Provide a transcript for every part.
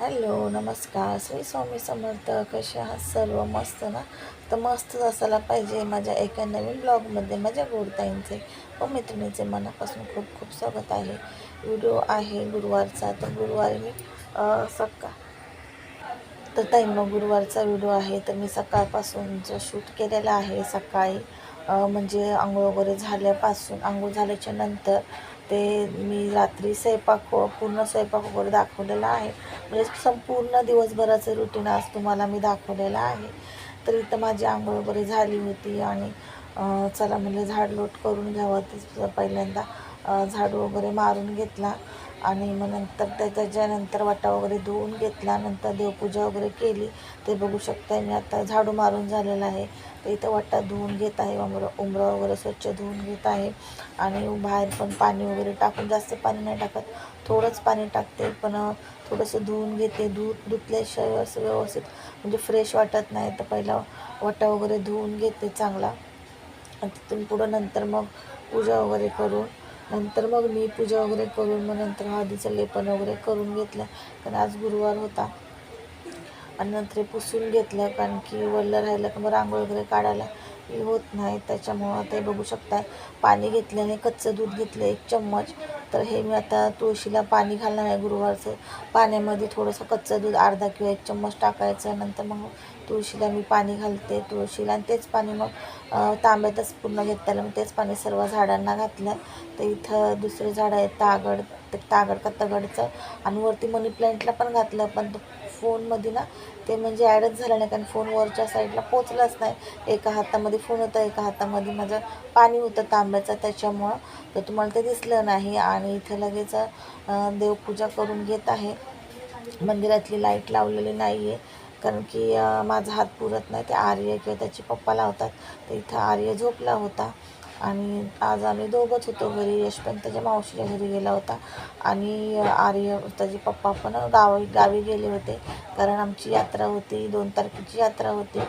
Hello नमस्कार. श्री स्वामी समर्थ कसे आहात सर्व? मस्त ना? तर मस्तच असायला पाहिजे माझ्या एका नवीन ब्लॉगमध्ये माझ्या गोडताईंचे व मैत्रिणीचे मनापासून खूप खूप स्वागत आहे. व्हिडिओ आहे गुरुवारचा तर गुरुवारी मी सकाळ तर ताई मग गुरुवारचा व्हिडिओ आहे तर मी सकाळपासून जो शूट केलेला आहे सकाळी म्हणजे आंघोळ वगैरे झाल्यापासून आंघोळ झाल्याच्यानंतर ते मी रात्री स्वयंपाक पूर्ण स्वयंपाक वगैरे दाखवलेला आहे. म्हणजे संपूर्ण दिवसभराचं रुटीन आज तुम्हाला मी दाखवलेलं आहे. तर इथं माझी आंघोळ वगैरे झाली होती आणि चला म्हणलं झाडलोट करून घ्यावं. ते पहिल्यांदा झाडू वगैरे मारून घेतला. आणि मग नंतर त्याच्यानंतर वाटा वगैरे धुवून घेतला नंतर देवपूजा वगैरे केली. ते बघू शकता मी आता झाडू मारून झालेलं आहे. तर इथं वाटा धुवून घेत आहे. उमरं उमरं वगैरे स्वच्छ धुवून घेत आहे. आणि बाहेर पण पाणी वगैरे टाकून जास्त पाणी नाही टाकत. थोडंच पाणी टाकते पण थोडंसं धुवून घेते. धु धुतल्याशिवाय असं व्यवस्थित म्हणजे फ्रेश वाटत नाही. तर पहिला वाटा वगैरे धुवून घेते चांगला. आणि तिथून पुढं नंतर मग पूजा वगैरे करून नंतर मग मी पूजा वगैरे करून मग नंतर हळदीचं लेपन वगैरे करून घेतलं. कारण आज गुरुवार होता. आणि नंतर हे पुसून घेतलं कारण की वल्लं राहिलं की मग रांगोळी वगैरे काढायला. हे होत नाही त्याच्यामुळं आता हे बघू शकताय. पाणी घेतल्याने कच्चं दूध घेतलं एक चम्मच. तर हे मी आता तुळशीला पाणी घालणार आहे गुरुवारचं. पाण्यामध्ये थोडंसं कच्चं दूध अर्धा किंवा एक चम्मच टाकायचं. नंतर मग तुळशीला मी पाणी घालते तुळशीला आणि तेच पाणी मग तांब्यातच पूर्ण घेतलं मग तेच पाणी सर्व झाडांना घातलं. तर इथं दुसरे झाडं आहेत तागड ते तागड का तगडचं. आणि वरती मनी प्लांटला पण घातलं पण फोनमध्ये ना ते म्हणजे ॲडच झालं नाही. कारण फोन वरच्या साईडला पोचलाच नाही. एका हातामध्ये फोन होता एका हातामध्ये माझं पाणी होतं तांब्याचं. त्याच्यामुळं तर तुम्हाला ते दिसलं नाही. आणि इथं लगेच देवपूजा करून घेत आहे. मंदिरातली लाइट लावलेली नाही आहे कारण की माझा हात पुरत नाही. ते आर्य किंवा त्याचे पप्पा लावतात. तर इथं आर्य झोपला होता. आणि आज आम्ही दोघंच होतो घरी. यश पण त्याच्या मावशीच्या घरी गेला होता. आणि आर्य त्याचे पप्पा पण गावी गावी गेले होते. कारण आमची यात्रा होती. दोन तारखेची यात्रा होती.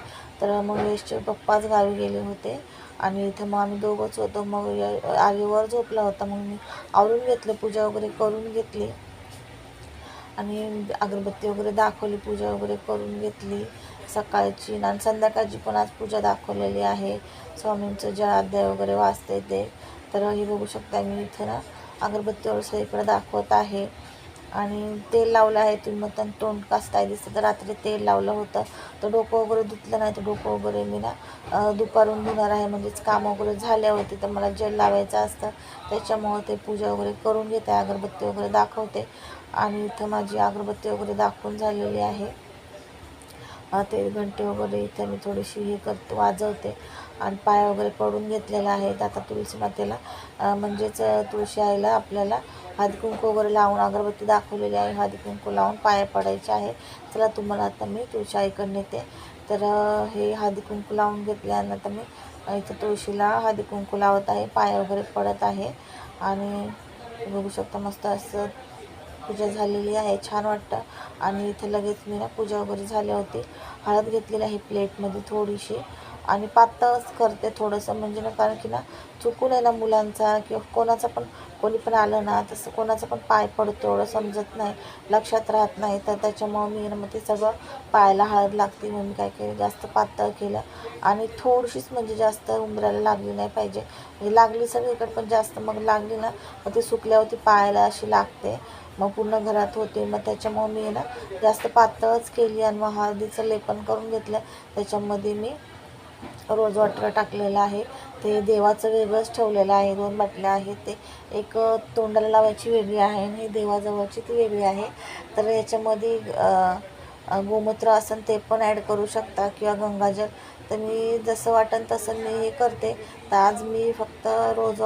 तर मग यशचे पप्पाच गावी गेले होते. आणि इथं मग आम्ही दोघंच होतो. मग य- आर्यवर झोपला होता. मग मी आवरून घेतलं. पूजा वगैरे करून घेतली. आणि अगरबत्ती वगैरे दाखवली पूजा वगैरे करून घेतली सकाळची. आणि संध्याकाळची पण आज पूजा दाखवलेली आहे. स्वामींचं जे अध्याय वगैरे वाचते ते. तर हे बघू शकता मी इथं ना. अगरबत्तीवर सगळीकडे दाखवत आहे. आणि तेल लावलं आहे तुम्ही मग त्यांना तोंड कासताय दिसतं तर रात्री तेल लावलं होतं. तर डोकं वगैरे धुतलं नाही तर डोकं वगैरे मी ना दुपारून धुणार आहे. म्हणजेच काम वगैरे झाले होते तर मला जेल लावायचं असतं. त्याच्यामुळं ते पूजा वगैरे करून घेते अगरबत्ती वगैरे दाखवते. आणि इथं माझी अगरबत्ती वगैरे दाखवून झालेली आहे. ते घंटे वगैरे इथं मी थोडीशी हे करते वाजवते. आणि पाय वगैरे पडून घेतलेला आहे. आता तुळशी मातेला म्हणजेच तुळशी आईला आपल्याला हळदीकुंकू वगैरे लावून अगरबत्ती दाखवलेली आहे. हळदीकुंकू लावून पाया पडायचे आहे. चला तुम्हाला आता मी तुळशी आईकडे नेते. तर हे हळदी कुंकू लावून घेतल्यानंतर मी इथं तुळशीला हळदीकुंकू लावत आहे. पाया वगैरे पडत आहे. आणि बघू शकता मस्त असं पूजा झालेली आहे. छान वाटतं. आणि इथे लगेच मी ना पूजा वगैरे झाली होती. हळद घेतलेली आहे प्लेटमध्ये थोडीशी. आणि पातळच करते थोडंसं. म्हणजे ना कारण की ना चुकून आहे ना मुलांचा किंवा कोणाचा पण कोणी पण आलं ना तसं कोणाचं पण पाय पडतो एवढं समजत नाही लक्षात राहत नाही. तर त्याच्यामुळं मी ना मग ते सगळं पायाला हळद लागते म्हणून काय केलं जास्त पातळ केलं. आणि थोडीशीच म्हणजे जास्त उंबराला लागली नाही पाहिजे. म्हणजे लागली सगळीकडे पण जास्त मग लागली ना मग ती सुकल्यावरती पायाला अशी लागते. मग पूर्ण घरात होते. मग त्याच्यामुळं मी ना जास्त पातळच केली आणि मग हळदीचं लेपन करून घेतलं. त्याच्यामध्ये मी रोज वॉटर टाकलेलं आहे. ते देवाचं वेगळंच ठेवलेलं आहे. दोन बाटल्या आहेत. ते एक तोंडाला लावायची वेगळी आहे आणि देवाजवळची ती वेगळी आहे. तर याच्यामध्ये गोमूत्र असेल ते पण ॲड करू शकता किंवा गंगाजल. तर मी जसं वाटेल तसं मी हे करते. तर आज मी फक्त रोज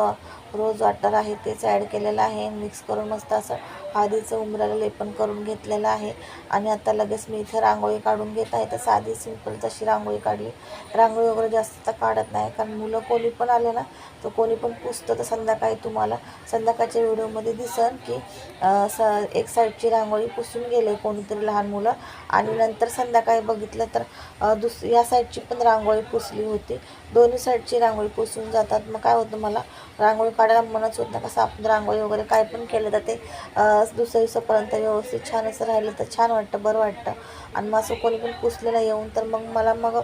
रोज वॉटर आहे तेच ॲड केलेलं आहे. मिक्स करून मस्त असं आधीचं उमराला लेपन करून घेतलेलं आहे. आणि आता लगेच मी इथं रांगोळी काढून घेत आहे. तर साधी सिंपल तशी रांगोळी काढली. रांगोळी वगैरे जास्त तर काढत नाही. कारण मुलं कोणी पण आले ना तर कोणी पण पुसतं. तर संध्याकाळी तुम्हाला संध्याकाळच्या व्हिडिओमध्ये दिसन की स एक साईडची रांगोळी पुसून गेले कोणीतरी लहान मुलं. आणि नंतर संध्याकाळी बघितलं तर दुस या साईडची पण रांगोळी पुसली होती. दोन्ही साईडची रांगोळी पुसून जातात. मग काय होतं मला? रांगोळी काढायला मनच होत नाही. कसं आपण रांगोळी वगैरे काय पण केलं तर ते दुसऱ्या दिवसापर्यंत व्यवस्थित छान असं राहिलं तर छान वाटतं बरं वाटतं. आणि मग असं कोणी पण पुसलेलं येऊन तर मग मला मग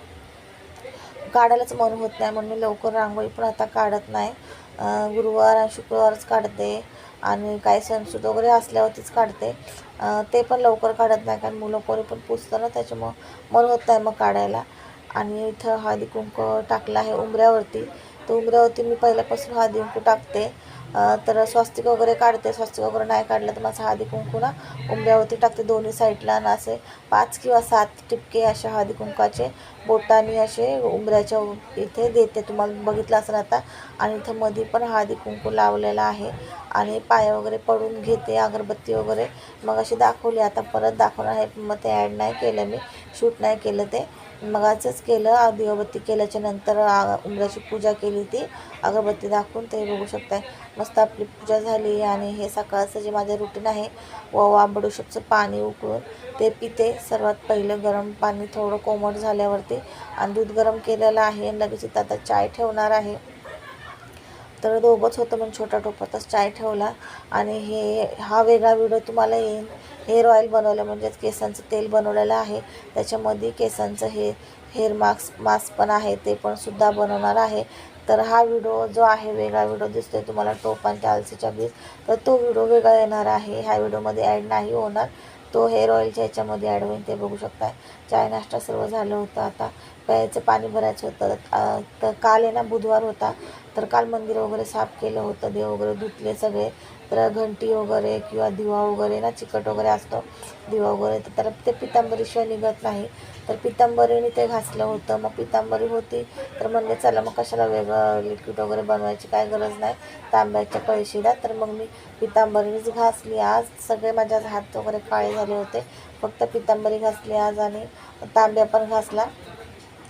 काढायलाच मन होत नाही. म्हणून मी लवकर रांगोळी पण आता काढत नाही. गुरुवार आणि शुक्रवारच काढते. आणि काही सणसूद वगैरे असल्यावरतीच काढते. ते पण लवकर काढत नाही. कारण मुलं कोणी पण पुसतं ना त्याच्यामुळं मन होत नाही मग काढायला. आणि इथं हळदी कुंकू टाकलं आहे उंबऱ्यावरती. तर उंबऱ्यावरती मी पहिल्यापासून हळदी कुंकू टाकते. तर स्वस्तिक वगैरे काढते. स्वस्तिक वगैरे नाही काढलं तर माझं हळदी कुंकू ना उंबऱ्यावरती टाकते. दोन्ही साईडला आणि असे पाच किंवा सात टिपके अशा हळदी कुंकाचे बोटाने असे उंबऱ्याच्या इथे देते. तुम्हाला बघितलं असं आता. आणि इथं मध्ये पण हळदी कुंकू लावलेला आहे. आणि पाया वगैरे पडून घेते अगरबत्ती वगैरे. मग अशी दाखवली. आता परत दाखवणार आहे. मग ते ॲड नाही केलं मी. शूट नाही केलं ते. मगाचंच केलं दिवाबत्ती केल्याच्यानंतर उमराची पूजा केली ती अगरबत्ती दाखवून ते बघू शकताय. मस्त आपली पूजा झाली आणि हे सकाळचं जे माझं रुटीन आहे व बडूशेपचं पाणी उकळून ते पिते. सर्वात पहिलं गरम पाणी थोडं कोमट झाल्यावरती आणि दूध गरम केलेलं आहे आणि लगेच इथं आता चाय ठेवणार आहे. तर दोघंच होतं म्हणून छोटा टोपातच चाय ठेवला आणि हे हा वेगळा व्हिडिओ तुम्हाला येईल हेअर ऑइल बनवलं म्हणजेच केसांचं तेल बनवलेलं आहे. त्याच्यामध्ये केसांचं हे हेअर मास्क मास्क पण आहे ते पण सुद्धा बनवणार आहे. तर हा व्हिडिओ जो आहे वेगळा व्हिडिओ दिसतोय तुम्हाला टोप आणि आलसीच्या बीज तर तो व्हिडिओ वेगळा येणार आहे. ह्या व्हिडिओमध्ये ॲड नाही होणार. तो हेअर ऑइलच्या ह्याच्यामध्ये ॲड होईल ते बघू शकताय. चाय नाश्ता सर्व झालं होतं आता. प्यायचं पाणी भरायचं होतं. तर काल आहे ना बुधवार होता. तर काल मंदिर वगैरे साफ केलं होतं. देव वगैरे धुतले सगळे. तर घंटी वगैरे किंवा दिवा वगैरे ना चिकट वगैरे असतो दिवा वगैरे तर त्याला ते पितांबरीशिवाय निघत नाही. तर पितांबरीने ते घासलं होतं. मग पितांबरी होती तर म्हणले चला मग कशाला वेगळं लिक्विड वगैरे बनवायची काय गरज नाही. तांब्याच्या कळशीला. तर मग मी पितांबरीनेच घासली. आज सगळे माझ्या हात वगैरे काळे झाले होते. फक्त पितांबरी घासली आज आणि तांब्या पण घासला.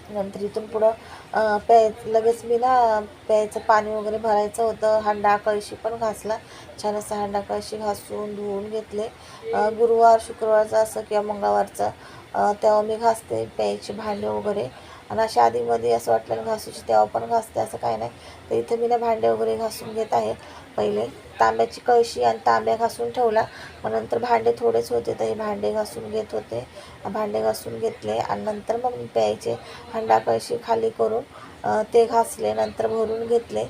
नंतर इथून पुढं प्याय लगेच मी ना प्यायचं पाणी वगैरे भरायचं होतं. हांडा कळशी पण घासला. छान असं हांडा कळशी घासून धुवून घेतले. गुरुवार शुक्रवारचं असं किंवा मंगळवारचं तेव्हा मी घासते प्यायची भांडे वगैरे. आणि अशा आधीमध्ये असं वाटलं घासूची तेव्हा पण घासते असं काही नाही. तर इथं मी ना भांडे वगैरे घासून घेत आहे. पहिले तांब्याची कळशी आणि तांब्या घासून ठेवला. मग नंतर भांडे थोडेच होते तर हे भांडे घासून घेत होते. भांडे घासून घेतले आणि नंतर मग मी प्यायचे हंडा कळशी खाली करून ते घासले नंतर भरून घेतले.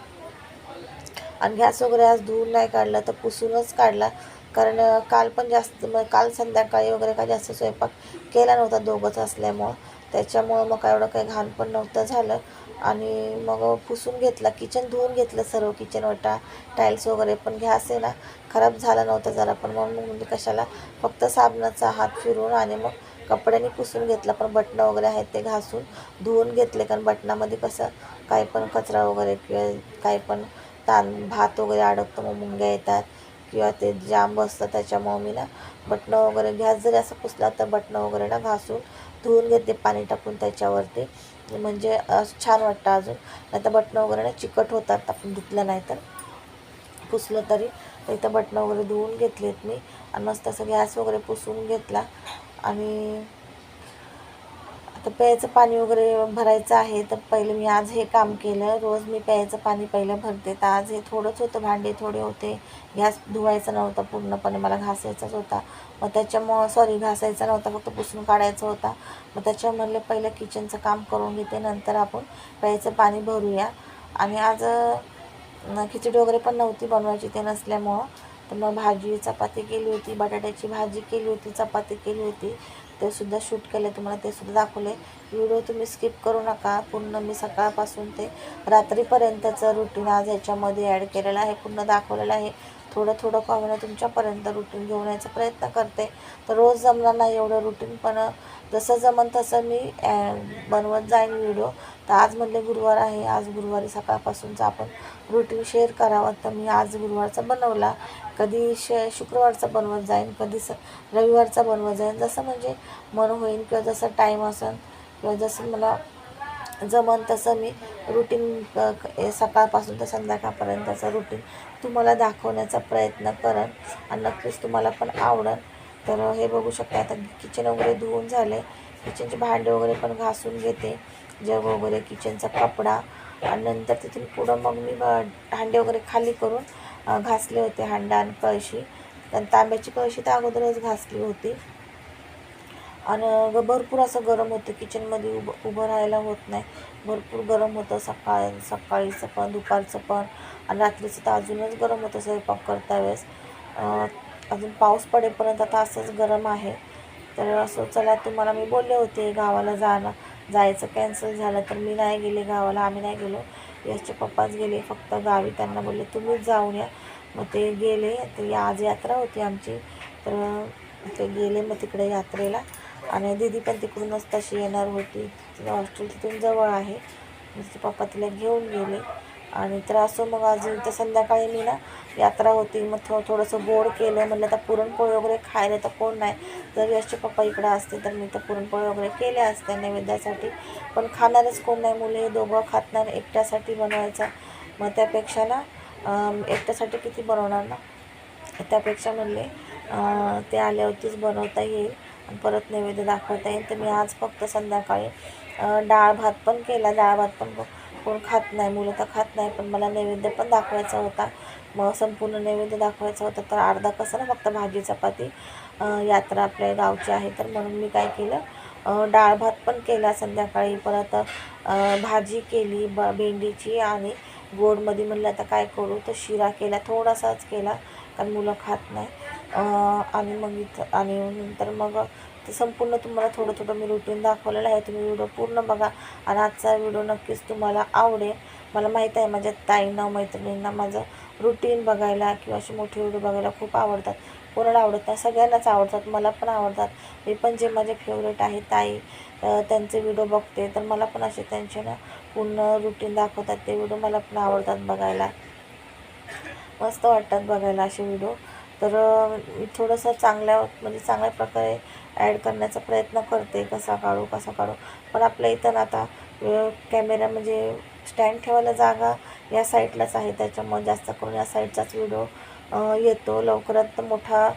आणि गॅस वगैरे आज धुवून नाही काढला तर पुसूनच काढला. कारण काल पण जास्त मग काल संध्याकाळी वगैरे काय जास्त स्वयंपाक केला नव्हता दोघंच असल्यामुळं. त्याच्यामुळं मग काय एवढं काही घाण पण नव्हतं झालं. आणि मग पुसून घेतला किचन धुवून घेतलं सर्व किचन वटा टाईल्स वगैरे पण गॅस आहे ना. खराब झाला नव्हता जरा पण म्हणून मग म्हणजे कशाला? फक्त साबणाचा हात फिरून आणि मग कपड्याने पुसून घेतला. पण बटणं वगैरे आहेत ते घासून धुवून घेतले. कारण बटणामध्ये कसं काही पण कचरा वगैरे किंवा काही पण तान भात वगैरे अडकतो मग मुंग्या येतात. किंवा ते जाम असतं त्याच्यामुळं मी ना बटणं वगैरे गॅस जरी असं पुसला तर बटणं वगैरे ना घासून धुवून घेते पाणी टाकून त्याच्यावरती. म्हणजे असं छान वाटतं अजून. नाही तर बटणं वगैरे ना चिकट होतात आपण धुतलं नाही तर. पुसलं तरी. इथं बटणं वगैरे धुवून घेतलेत मी. आणि मस्त असं गॅस वगैरे पुसून घेतला. आणि तर प्यायचं पाणी वगैरे भरायचं आहे तर पहिले मी आज हे काम केलं. रोज मी प्यायचं पाणी पहिलं भरते. तर आज हे थोडंच होतं भांडे थोडे होते. गॅस धुवायचा नव्हता पूर्णपणे मला घासायचाच होता. मग त्याच्यामुळं सॉरी घासायचा नव्हता फक्त पुसून काढायचा होता. मग त्याच्यामुळे म्हणलं पहिलं किचनचं काम करून घेते नंतर आपण प्यायचं पाणी भरूया. आणि आज खिचडी वगैरे पण नव्हती बनवायची ते नसल्यामुळं. तर मग भाजी चपाती केली होती बटाट्याची भाजी केली होती चपाती केली होती. ते सुद्धा शूट केले तुम्हाला ते सुद्धा दाखवले व्हिडिओ तुम्ही स्किप करू नका. पूर्ण मी सकाळपासून ते रात्रीपर्यंतचं रुटीन आज ह्याच्यामध्ये ॲड केलेलं आहे पूर्ण दाखवलेलं आहे. थोडं थोडं का तुमच्यापर्यंत रुटीन घेऊन यायचा प्रयत्न करते. तर रोज जमणार नाही एवढं रुटीन पण जसं जमन तसं मी बनवत जाईन व्हिडिओ तर आज म्हणले गुरुवार आहे. आज गुरुवारी सकाळपासूनचा आपण रुटीन शेअर करावं. तर मी आज गुरुवारचा बनवला. कधी श शुक्रवारचा बनवत जाईन कधी स रविवारचा बनवत जाईन. जसं म्हणजे मन होईल किंवा जसं टाईम असेल किंवा जसं मला जमन तसं मी रुटीन सकाळपासून तर संध्याकाळपर्यंतचं रुटीन तुम्हाला दाखवण्याचा प्रयत्न करेन आणि नक्कीच तुम्हाला पण आवडेल तर हे बघू शकता आता किचन वगैरे धुवून झाले. किचनचे भांडे वगैरे पण घासून घेते. जग वगैरे किचनचा कपडा आणि नंतर तिथून पुढं मग मी भांडे वगैरे खाली करून घासले होते हांडा आणि कळशी कारण तांब्याची कळशी तर अगोदरच घासली होती. आणि भरपूर असं गरम होतं. किचनमध्ये उभं उभं राहायला होत नाही. भरपूर गरम होतं. सकाळ सकाळीचं पण दुपारचं पण. आणि रात्रीचं तर अजूनच गरम होतं स्वयंपाक करता वेळेस अजून पाऊस पडेपर्यंत आता असंच गरम आहे. तर असं चला तुम्हाला मी बोलले होते गावाला जाणं. जायचं कॅन्सल झालं तर मी नाही गेले गावाला. आम्ही नाही गेलो. याचे पप्पाच गेले फक्त गावी त्यांना बोलले तुम्हीच जाऊन या. मग ते गेले ते आज यात्रा होती आमची. तर ते गेले मग तिकडे यात्रेला. आणि दीदी पण तिकडूनच तशी येणार होती. तिचं हॉस्टेल तिथून जवळ आहे. तिचे पप्पा तिला घेऊन गेले. आणि तर असं मग अजून तर संध्याकाळी मी ना यात्रा होती. मग थो थोडंसं गोड केलं. म्हणलं आता पुरणपोळी वगैरे खायला तर कोण नाही. जर यशचे पप्पा इकडं असते तर मी तर पुरणपोळी वगैरे केल्या असत्या नैवेद्यासाठी. पण खाणारच कोण नाही. मुले दोघं खात नाही एकट्यासाठी बनवायचा. मग त्यापेक्षा ना एकट्यासाठी किती बनवणार ना? त्यापेक्षा म्हणले ते आल्यावरतीच बनवता येईल. आणि परत नैवेद्य दाखवता येईल. तर मी आज फक्त संध्याकाळी डाळ भात पण केला. डाळ भात पण बघ कोण खात नाही मुलं तर खात नाही पण मला नैवेद्य पण दाखवायचा होता. मग संपूर्ण नैवेद्य दाखवायचा होता तर अर्धा कसं ना फक्त भाजी चपाती यात्रा आपल्या गावची आहे. तर म्हणून मी काय केलं डाळ भात पण केला संध्याकाळी. परत भाजी केली ब भेंडीची आणि गोडमध्ये म्हणलं आता काय करू तर शिरा केला थोडासाच केला कारण मुलं खात नाही. आणि मग इथं आणि नंतर मग ते संपूर्ण तुम्हाला थोडं थोडं मी रुटीन दाखवलेलं आहे. तुम्ही व्हिडिओ पूर्ण बघा. आणि आजचा व्हिडिओ नक्कीच तुम्हाला आवडेल. मला माहीत आहे माझ्या ताईंना मैत्रिणींना माझं रुटीन बघायला किंवा असे मोठे व्हिडिओ बघायला खूप आवडतात. कोणाला आवडत नाही? सगळ्यांनाच आवडतात. मला पण आवडतात. मी पण जे माझे फेवरेट आहे ताई त्यांचे व्हिडिओ बघते. तर मला पण असे त्यांचे ना पूर्ण रुटीन दाखवतात. ते व्हिडिओ मला पण आवडतात बघायला. मस्त वाटतात बघायला असे व्हिडिओ तर मी थोडंसं चांगल्या म्हणजे चांगल्या प्रकारे ॲड करण्याचा प्रयत्न करते कसा काढू कसा काढू. पण आपल्या इथं ना आता कॅमेरा म्हणजे स्टँड ठेवायला जागा या साईडलाच आहे. त्याच्यामुळे जास्त करून या साईडचाच व्हिडिओ येतो. लवकरात मोठा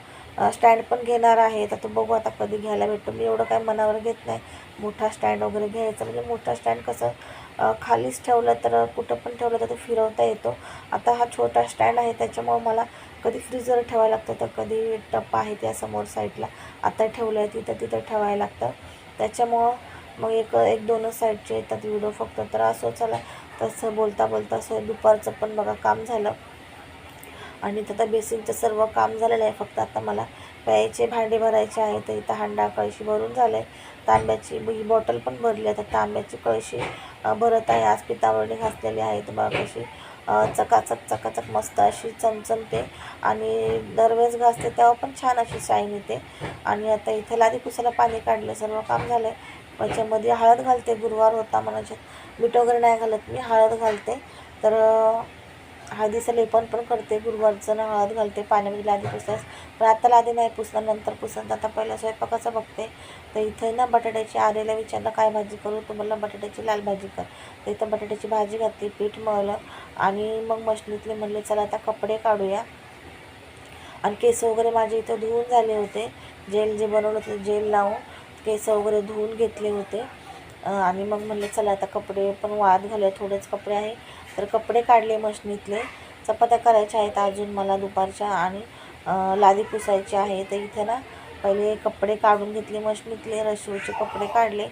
स्टँड पण घेणार आहे. तर तो बघू आता कधी घ्यायला भेटतो. मी एवढं काय मनावर घेत नाही. मोठा स्टँड वगैरे घ्यायचा म्हणजे मोठा स्टँड कसं खालीच ठेवलं तर कुठं पण ठेवलं तर तो फिरवता येतो. आता हा छोटा स्टँड आहे. त्याच्यामुळं मला कधी फ्रीजर ठेवायला लागतं तर कधी टप्पा आहे त्या समोर साईडला आता ठेवलं आहे तिथं तिथं ठेवायला लागतं. त्याच्यामुळं मग एक एक दोनच साईडचे येतात व्हिडिओ फक्त. तर असं चला तसं बोलता बोलता असं दुपारचं पण बघा काम झालं. आणि तर बेसिनचं सर्व काम झालेलं आहे फक्त आता मला. प्यायचे भांडे भरायचे आहे तर इथं हांडा कळशी भरून झालं. आहे तांब्याची ही बॉटल पण भरली आहे. तर तांब्याची कळशी भरत आहे. आज पितावरणी घासलेली आहे. तर बघा कशी चकाचक चकाचक मस्त अशी चमचमते. आणि दरवेळेस घासते तेव्हा पण छान अशी शाईन येते. आणि आता इथे लादी पुसायला पाणी काढलं सर्व काम झालं आहे त्याच्यामध्ये हळद घालते गुरुवार होता म्हणायचे. मीठ वगैरे नाही घालत मी हळद घालते. तर हळदीचं लेपन पण करते. गुरुवारचं ना हळद घालते पाण्यामध्ये लादी पुसतात पण आता लादी नाही पुसणार नंतर पुसणार आता पहिला स्वयंपाकाचं बघते. तर इथे ना बटाट्याची आरेला विचारलं काय भाजी करू? तुम्हाला बटाट्याची लाल भाजी कर. तर इथं बटाट्याची भाजी घातली पीठ मळलं आणि मग मशनीतले म्हणले चला आता कपडे काढूया. आणि केस वगैरे माझे इथं धुवून झाले होते. जेल जे बनवलं होतं जेल लावून केस वगैरे धुवून घेतले होते. आणि मग म्हणले चला आता कपडे पण वाद घालूया थोडेच कपडे आहे. तर कपडे काढले मशनीतले. चपात्या करायच्या आहेत अजून मला दुपारच्या आणि लादी पुसायची आहे. तर इथे ना पहिले कपडे काढून घेतले मशनीतले रशिवचे कपडे काढले.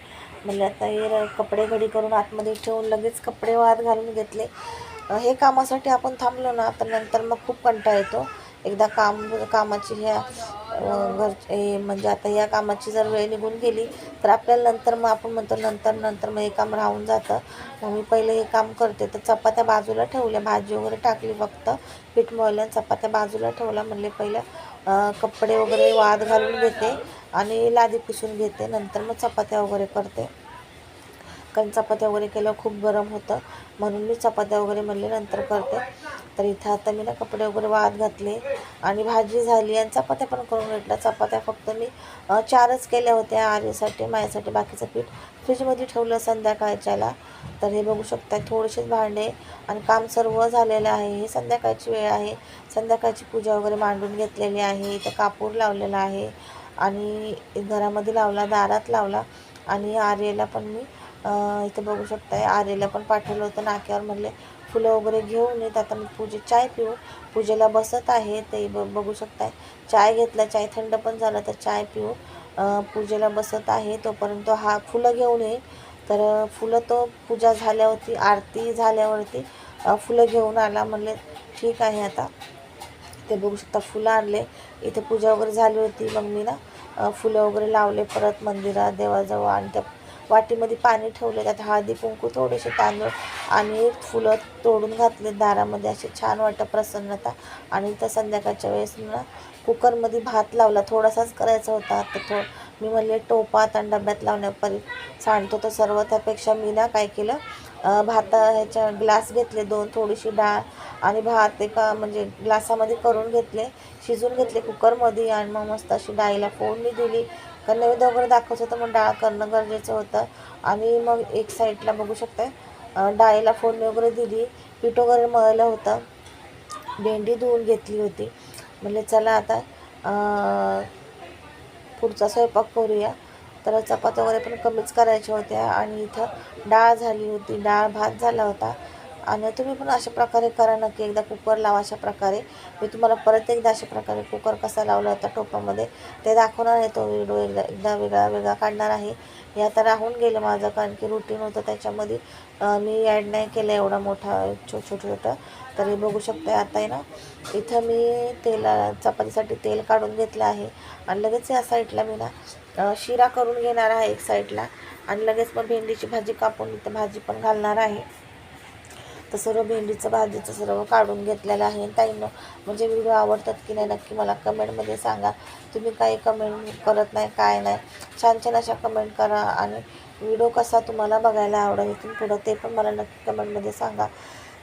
म्हणजे आता हे र- कपडे घडी करून आतमध्ये ठेवून लगेच कपडे वाद घालून घेतले. हे कामासाठी आपण थांबलो ना तर नंतर मग खूप कंटाळा येतो. एकदा काम कामाची ह्या घर हे म्हणजे आता या कामाची जर वेळ निघून गेली तर आपल्याला नंतर मग आपण म्हणतो नंतर नंतर मग हे काम राहून जातं. मग मी पहिले हे काम करते तर चपात्या बाजूला ठेवल्या भाजी वगैरे टाकली फक्त. पीठ मळलं आणि चपात्या बाजूला ठेवल्या म्हणले पहिलं कपडे वगैरे वाद घालून घेते आणि लादी पुसून घेते. नंतर मग चपात्या वगैरे करते. कारण चपात्या वगैरे केलं खूप गरम होतं. म्हणून मी चपात्या वगैरे म्हणले नंतर करते. तर इथं आता मी ना कपडे वगैरे वाद घातले आणि भाजी झाली आणि चपात्या पण करून घेतल्या. चपात्या फक्त मी चारच केल्या होत्या आर्यसाठी माझ्यासाठी बाकीचं पीठ फ्रीजमध्ये ठेवलं संध्याकाळच्याला. तर हे बघू शकता थोडेसेच भांडे आणि काम सर्व झालेलं आहे. हे संध्याकाळची वेळ आहे. संध्याकाळची पूजा वगैरे मांडून घेतलेली आहे. इथं कापूर लावलेला आहे. आणि घरामध्ये लावला दारात लावला आणि आर्यला पण मी इथं बघू शकताय. आरेला पण पाठवलं होतं नाक्यावर. म्हणले फुलं वगैरे घेऊन येत. आता मी पूजे चाय पिऊ पूजेला बसत आहे. ते ब बघू शकताय. चाय घेतला. चाय थंड पण झाला तर चाय पिऊ पूजेला बसत आहे. तोपर्यंत हा फुलं घेऊन येईल. तर फुलं तो पूजा झाल्यावरती आरती झाल्यावरती फुलं घेऊन आला. म्हणले ठीक आहे आता. ते बघू शकता फुलं आणले. इथे पूजा वगैरे झाली होती मग मी ना फुलं वगैरे लावले परत मंदिरात देवाजवळ. आणि त्या वाटीमध्ये पाणी ठेवले त्यात हळदी कुंकू थोडेसे तांदूळ आणि फुलं तोडून घातले. दारामध्ये असे छान वाटतं प्रसन्नता. आणि तर संध्याकाळच्या वेळेस ना कुकरमध्ये भात लावला. थोडासाच करायचा होता. तर थो मी म्हणले टोपात आणि डब्यात लावण्यापरी सांडतो. तर सर्व त्यापेक्षा मी ना काय केलं भात भाता ह्याच्या ग्लास घेतले दोन. थोडीशी डाळ आणि भात एका म्हणजे ग्लासामध्ये करून घेतले शिजून घेतले कुकरमध्ये. आणि मग मस्त अशी डाळीला फोडणी दिली. कारण नैवेद्य वगैरे दाखवत होतं मग डाळ करणं गरजेचं होतं. आणि मग एक साईडला बघू शकताय डाळीला फोडणी वगैरे दिली पीठ वगैरे मळलं होतं. भेंडी धुवून घेतली होती. म्हणजे चला आता पुढचा स्वयंपाक करूया. तर चपात वगैरे पण कमीच करायच्या होत्या. आणि इथं डाळ झाली होती डाळ भात झाला होता. आणि तुम्ही पण अशा प्रकारे करा नक्की एकदा कुकर लावा अशा प्रकारे. मी तुम्हाला परत एकदा अशा प्रकारे कुकर कसा लावला होता टोपामध्ये ते दाखवणार आहे तो व्हिडिओ एकदा एकदा वेगळा वेगळा काढणार आहे. हे आता राहून गेलं माझं कारण की रुटीन होतं त्याच्यामध्ये. मी ॲड नाही केलं एवढा मोठा छो छोटं छोटं तर हे बघू शकता आता आहे ना इथं मी तेला चपातीसाठी तेल काढून घेतलं आहे. आणि लगेच या साईडला मी ना शिरा करून घेणार आहे एक साईडला आणि लगेच मग भेंडीची भाजी कापून इथं भाजी पण घालणार आहे. तर सर्व भेंडीचं भाजीचं सर्व काढून घेतलेलं आहे. ताईनं म्हणजे व्हिडिओ आवडतात की नाही नक्की मला कमेंटमध्ये सांगा. तुम्ही काही कमेंट करत नाही काय नाही छान छान अशा कमेंट करा. आणि व्हिडिओ कसा तुम्हाला बघायला आवडेल इथून पुढं ते पण मला नक्की कमेंटमध्ये सांगा.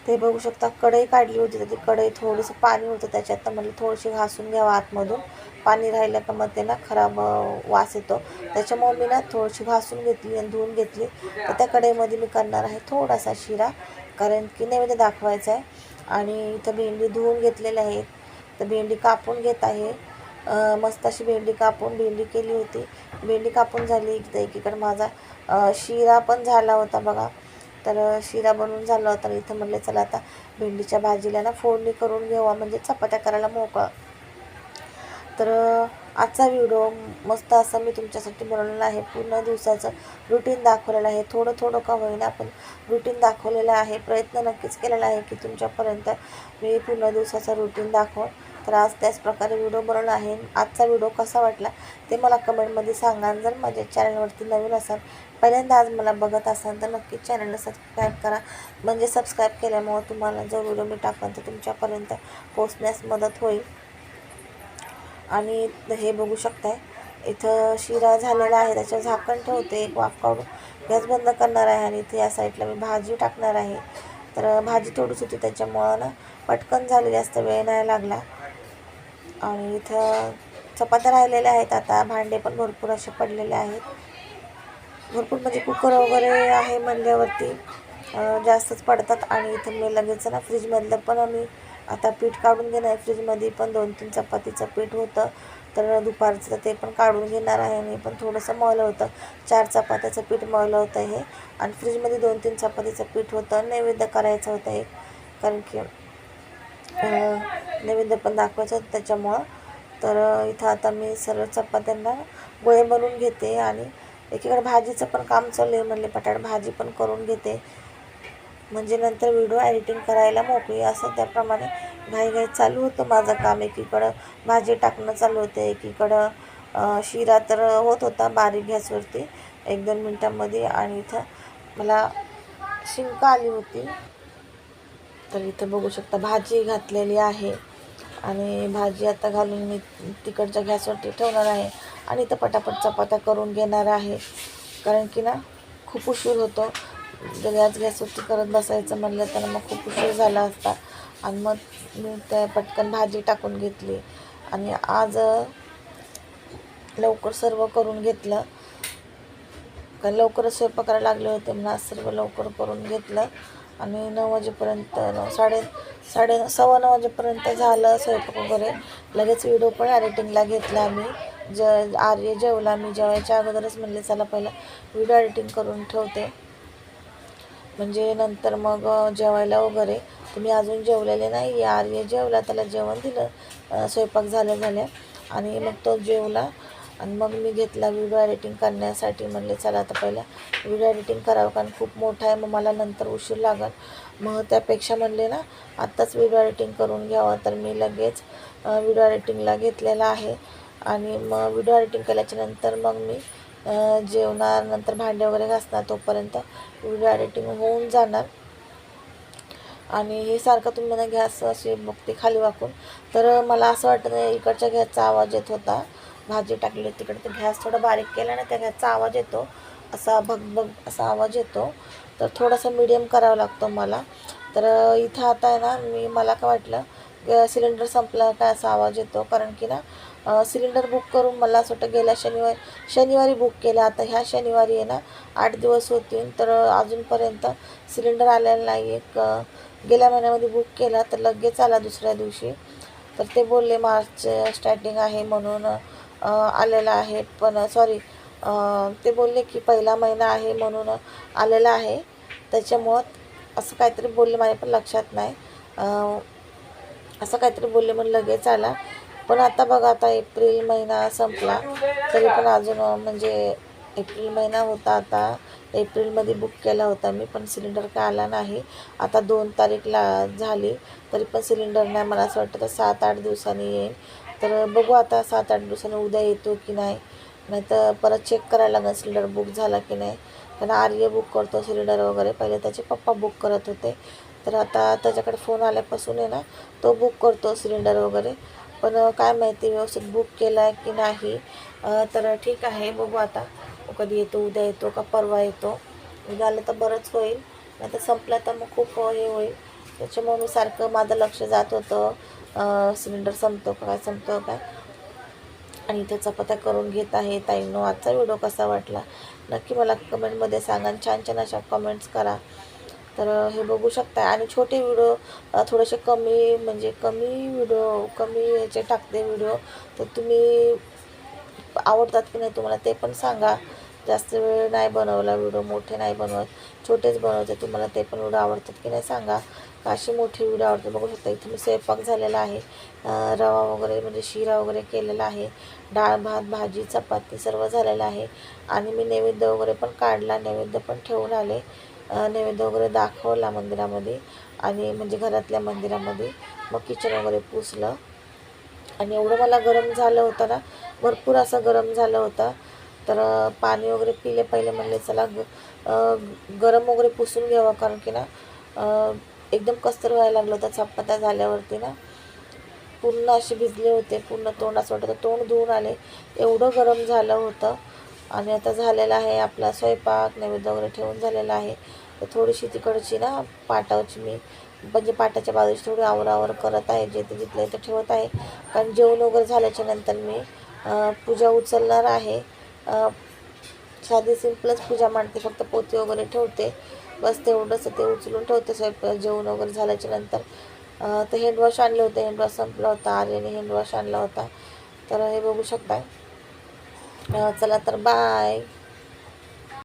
ते बघू शकता कढई काढली होती तर ती कढई थोडंसं पाणी होतं त्याच्यात तर म्हणलं थोडीशी घासून घ्यावं आतमधून. पाणी राहिलं का मग ते ना खराब वास येतो. त्याच्यामुळे मी ना थोडीशी घासून घेतली आणि धुवून घेतली. तर त्या कढईमध्ये मी करणार आहे थोडासा शिरा. कारण की नैवेद्य दाखवायचा आहे. आणि इथं भेंडी धुवून घेतलेल्या आहेत. तर भेंडी कापून घेत आहे. मस्त अशी भेंडी कापून भेंडी केली होती. भेंडी कापून झाली एकदा एकीकडे माझा. शिरा पण झाला होता बघा. तर शिरा बनवून झाला होता. इथं म्हणले चला आता भेंडीच्या भाजीला ना फोडणी करून घेऊ. म्हणजे चपात्या करायला मोकळं. तर आजचा व्हिडिओ मस्त असा मी तुमच्यासाठी बनवलेला आहे. पूर्ण दिवसाचं रुटीन दाखवलेलं आहे. थोडं थोडं का होईना पण रुटीन दाखवलेलं आहे. प्रयत्न नक्कीच केलेला आहे की तुमच्यापर्यंत मी पूर्ण दिवसाचं रुटीन दाखवून तर आज त्याच प्रकारे व्हिडिओ बनवला आहे. आजचा व्हिडिओ कसा वाटला ते मला कमेंटमध्ये सांगा. जर माझ्या चॅनलवरती नवीन असाल पहिल्यांदा आज मला बघत असाल तर नक्कीच चॅनलला सबस्क्राईब करा. म्हणजे सबस्क्राईब केल्यामुळं तुम्हाला जो व्हिडिओ मी टाकेन तर तुमच्यापर्यंत पोचण्यास मदत होईल. आणि हे बघू शकताय. इथं शिरा झालेला आहे त्याच्यावर झाकण ठेवते एक वाफ काढून गॅस बंद करणार आहे आणि इथे या साईडला मी भाजी टाकणार आहे. तर भाजी थोडीच होती त्याच्यामुळं ना पटकन झाली जास्त वेळ नाही लागला. आणि इथं चपात्या राहिलेल्या आहेत आता भांडे पण भरपूर असे पडलेले आहेत. भरपूर म्हणजे कुकर वगैरे आहे म्हणल्यावरती जास्तच पडतात. आणि इथं मी लगेच ना फ्रीजमधलं पण आम्ही आता पीठ काढून घेणार आहे फ्रीजमध्ये पण दोन तीन चपातीचं पीठ होतं. तर दुपारचं ते पण काढून घेणार आहे मी पण थोडंसं मळलं होतं. चार चपात्याचं पीठ मळलं होतं हे. आणि फ्रीजमध्ये दोन तीन चपातीचं पीठ होतं. नैवेद्य करायचं होतं एक कारण की नैवेद्य पण दाखवायचं होतं त्याच्यामुळं. तर इथं आता मी सर्व चपात्यांना गोळे बनवून घेते आणि एकीकडे भाजीचं पण काम चालू आहे म्हणले पटाट भाजी पण करून घेते. म्हणजे नंतर व्हिडिओ एडिटिंग करायला मोकळी असं त्याप्रमाणे घाईघाई चालू होतं माझं काम एकीकडं. भाजी टाकणं चालू होतं एकीकडं. शिरा तर होत होता बारीक गॅसवरती एक दोन मिनटांमध्ये आणि इथं मला शिंक आली होती. तर इथं बघू शकता भाजी घातलेली आहे आणि भाजी आता घालून मी तिकडच्या गॅसवरती ठेवणार आहे आणि इथं पटापट चपात्या करून घेणार आहे. कारण की ना खूप उशीर होतो. जर याच गॅसवरती करत बसायचं म्हणलं तर मग खूप उशीर झाला असता. आणि मग मी त्या पटकन भाजी टाकून घेतली. आणि आज लवकर सर्व करून घेतलं. कारण लवकरच स्वयंपाक करायला लागले होते म्हणून आज सर्व लवकर करून घेतलं. आणि नऊ वाजेपर्यंत नऊ साडे साडे सव्वा नऊ वाजेपर्यंत झालं स्वयंपाक वगैरे. लगेच व्हिडिओ पण एडिटिंगला घेतला आम्ही. ज आर्य जेवला. मी जेवायच्या अगोदरच म्हणले चला पहिलं व्हिडिओ एडिटिंग करून ठेवते. म्हणजे नंतर मग जेवायला वगैरे. तुम्ही अजून जेवलेले नाही. यार ये जेवला त्याला जेवण दिलं. स्वयंपाक झाल्या झाल्या आणि मग तो जेवला. आणि मग मी घेतला व्हिडिओ एडिटिंग करण्यासाठी. म्हणले चला आता पहिला व्हिडिओ एडिटिंग करावं कारण खूप मोठा आहे. मग मला नंतर उशीर लागल. मग त्यापेक्षा म्हणले ना आत्ताच व्हिडिओ एडिटिंग करून घ्यावं. तर मी लगेच व्हिडिओ एडिटिंगला घेतलेला आहे. आणि मग व्हिडिओ एडिटिंग केल्याच्यानंतर मग मी जेवणानंतर जेवणार नंतर भांडे वगैरे घासणार तोपर्यंत व्हिडिओ एडिटिंग होऊन जाणार. आणि हे सारखं तुम्ही मला गॅस अशी बघते खाली वाकून. तर मला असं वाटतं इकडच्या गॅसचा आवाज येत होता. भाजी टाकली तिकडे तर गॅस थोडा बारीक केला ना त्या गॅसचा आवाज येतो. असा भगभग असा आवाज येतो. तर थोडासा मिडियम करावा लागतो मला. तर इथं आता आहे ना मी मला काय वाटलं सिलेंडर संपला काय असा आवाज येतो. कारण की ना सिलेंडर बुक करून मला असं वाटतं गेल्या शनिवारी शनिवारी बुक केला. आता ह्या शनिवारी आहे ना आठ दिवस होतील. तर अजूनपर्यंत सिलेंडर आलेला नाही एक गेल्या महिन्यामध्ये बुक केला तर लगेच आला दुसऱ्या दिवशी. तर ते बोलले मार्च स्टार्टिंग आहे म्हणून आलेला आहे. पण सॉरी ते बोलले की पहिला महिना आहे म्हणून आलेला आहे. त्याच्यामुळं असं काहीतरी बोलले माझ्या पण लक्षात नाही. असं काहीतरी बोलले म्हणून लगेच आला. पण आता बघा आता एप्रिल महिना संपला तरी पण अजून म्हणजे एप्रिल महिना होता आता. एप्रिलमध्ये बुक केला होता मी पण सिलेंडर काय आला नाही. आता दोन तारीखला झाली तरी पण सिलेंडर नाही. मला असं वाटतं तर सात आठ दिवसांनी येईल. तर बघू आता सात आठ दिवसांनी उद्या येतो की नाही. नाही तर परत चेक करायला लागेल सिलेंडर बुक झाला की नाही. कारण आर्य बुक करतो सिलेंडर वगैरे. पहिले त्याचे पप्पा बुक करत होते. तर आता त्याच्याकडे फोन आल्यापासून आहे ना तो बुक करतो सिलेंडर वगैरे. पण काय माहिती व्यवस्थित बुक केला आहे की नाही. तर ठीक आहे बघू आता. कधी येतो उद्या येतो का परवा येतो. उद्या आलं तर बरंच होईल. नाही तर संपलं तर मग खूप हे होईल. त्याच्यामुळे मी सारखं माझं लक्ष जात होतं. सिलेंडर संपतो का काय संपतो काय आणि इथे चपात्या करून घेत आहे ताईनो. आजचा व्हिडिओ कसा वाटला? नक्की मला कमेंटमध्ये सांगा छान छान अशा कमेंट्स करा. तर हे बघू शकता आणि छोटे व्हिडिओ थोडेसे कमी म्हणजे कमी व्हिडिओ कमी याचे टाकते व्हिडिओ. तर तुम्ही आवडतात की नाही तुम्हाला ते पण सांगा. जास्त वेळ नाही बनवला व्हिडिओ मोठे नाही बनवत छोटेच बनवते तुम्हाला ते पण व्हिडिओ आवडतात की नाही सांगा. का मोठी व्हिडिओ आवडतात बघू शकता. इथे मी स्वयंपाक झालेला आहे. रवा वगैरे म्हणजे शिरा वगैरे केलेला आहे. डाळ भात भाजी चपाती सर्व झालेलं आहे. आणि मी नैवेद्य वगैरे पण काढला नैवेद्य पण ठेवून आले. नैवेद्य वगैरे दाखवला मंदिरामध्ये आणि म्हणजे घरातल्या मंदिरामध्ये मग किचन वगैरे पुसलं. आणि एवढं मला गरम झालं होतं ना भरपूर असं गरम झालं होतं. तर पाणी वगैरे पिले पहिले म्हणले चला ग गरम वगैरे पुसून घ्यावं कारण की ना एकदम कस्तर व्हायला लागलं होतं. चपात्या झाल्यावरती ना पूर्ण असे भिजले होते पूर्ण तोंड असं वाटतं तोंड धुवून आले. एवढं गरम झालं होतं. आणि आता झालेला आहे आपला स्वयंपाक नैवेद्य वगैरे ठेवून झालेला आहे. तर थोडीशी तिकडची ना पाटावची मी म्हणजे पाटाच्या बाजूची थोडी आवरावर करत आहे जे ते जिथलं इथं ठेवत आहे. कारण जेवण वगैरे झाल्याच्यानंतर मी पूजा उचलणार आहे. साधी सिम्पलच पूजा मांडते फक्त पोती वगैरे ठेवते. बस तेवढंच ते उचलून ठेवते स्वयंपाक जेवण वगैरे झाल्याच्यानंतर. तर हँडवॉश आणले होते हँडवॉश संपला होता आर्याने हँडवॉश आणला होता. तर हे बघू शकताय. चला तर बाय